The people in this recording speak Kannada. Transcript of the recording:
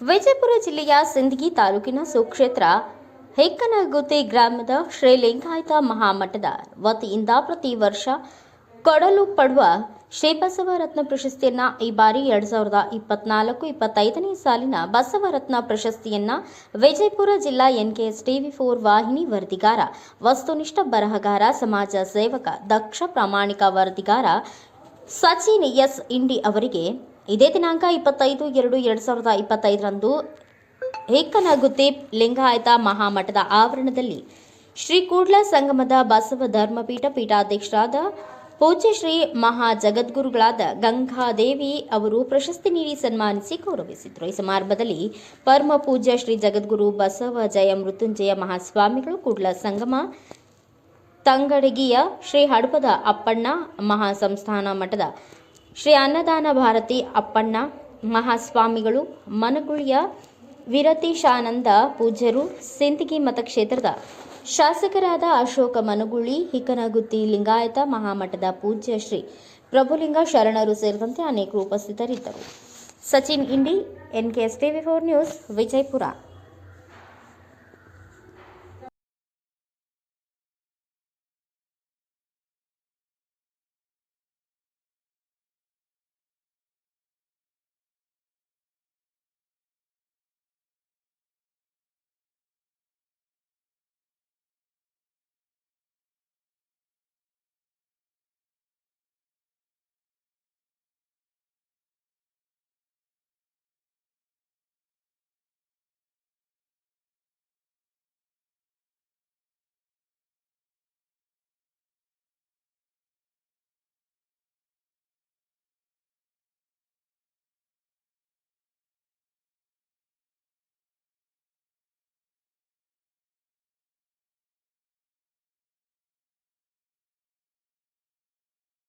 ವಿಜಯಪುರ ಜಿಲ್ಲೆಯ ಸಿಂದಗಿ ತಾಲೂಕಿನ ಸುಕ್ಷೇತ್ರ ಹೆಕ್ಕನಗುತ್ತಿ ಗ್ರಾಮದ ಶ್ರೀ ಲಿಂಗಾಯತ ಮಹಾಮಠದ ವತಿಯಿಂದ ಪ್ರತಿ ವರ್ಷ ಕೊಡಲು ಪಡುವ ಶ್ರೀ ಬಸವರತ್ನ ಪ್ರಶಸ್ತಿಯನ್ನ ಈ ಬಾರಿ ಎರಡ್ ಸಾವಿರದ ಇಪ್ಪತ್ನಾಲ್ಕು, ಇಪ್ಪತ್ತೈದನೇ ಸಾಲಿನ ಬಸವರತ್ನ ಪ್ರಶಸ್ತಿಯನ್ನ ವಿಜಯಪುರ ಜಿಲ್ಲಾ ಎನ್ಕೆಎಸ್ ಟಿವಿ ಫೋರ್ ವಾಹಿನಿ ವರದಿಗಾರ, ವಸ್ತುನಿಷ್ಠ ಬರಹಗಾರ, ಸಮಾಜ ಸೇವಕ, ದಕ್ಷ ಪ್ರಾಮಾಣಿಕ ವರದಿಗಾರ ಸಚಿನ್ ಎಸ್ ಇಂಡಿ ಅವರಿಗೆ ಇದೇ ದಿನಾಂಕ ಇಪ್ಪತ್ತೈದು ಎರಡು ಎರಡು ಸಾವಿರದ ಇಪ್ಪತ್ತೈದರಂದು ಏಕನಗುತ್ತಿ ಲಿಂಗಾಯತ ಮಹಾಮಠದ ಆವರಣದಲ್ಲಿ ಶ್ರೀ ಕೂಡ್ಲ ಸಂಗಮದ ಬಸವ ಧರ್ಮಪೀಠ ಪೀಠಾಧ್ಯಕ್ಷರಾದ ಪೂಜ್ಯ ಶ್ರೀ ಮಹಾ ಜಗದ್ಗುರುಗಳಾದ ಗಂಗಾದೇವಿ ಅವರು ಪ್ರಶಸ್ತಿ ನೀಡಿ ಸನ್ಮಾನಿಸಿ ಗೌರವಿಸಿದರು. ಈ ಸಮಾರಂಭದಲ್ಲಿ ಪರಮ ಪೂಜ್ಯ ಶ್ರೀ ಜಗದ್ಗುರು ಬಸವ ಜಯ ಮೃತ್ಯುಂಜಯ ಮಹಾಸ್ವಾಮಿಗಳು, ಕೂಡ್ಲ ಸಂಗಮ ತಂಗಡಗಿಯ ಶ್ರೀ ಹಡಪದ ಅಪ್ಪಣ್ಣ ಮಹಾಸಂಸ್ಥಾನ ಮಠದ ಶ್ರೀ ಅನ್ನದಾನ ಭಾರತಿ ಅಪ್ಪಣ್ಣ, ಮಹಾಸ್ವಾಮಿಗಳು, ಮನಗುಳಿಯ, ವಿರತೀಶಾನಂದ ಪೂಜ್ಯರು ಸಿಂದಗಿ ಮತಕ್ಷೇತ್ರದ ಶಾಸಕರಾದ ಅಶೋಕ ಮನಗುಳಿ, ಹಿಕನಗುತ್ತಿ ಲಿಂಗಾಯತ ಮಹಾಮಠದ ಪೂಜ್ಯ ಶ್ರೀ ಪ್ರಭುಲಿಂಗ ಶರಣರು ಸೇರಿದಂತೆ ಅನೇಕರು ಉಪಸ್ಥಿತರಿದ್ದರು. Sachin Indi N NKS TV four news, Vijayapura.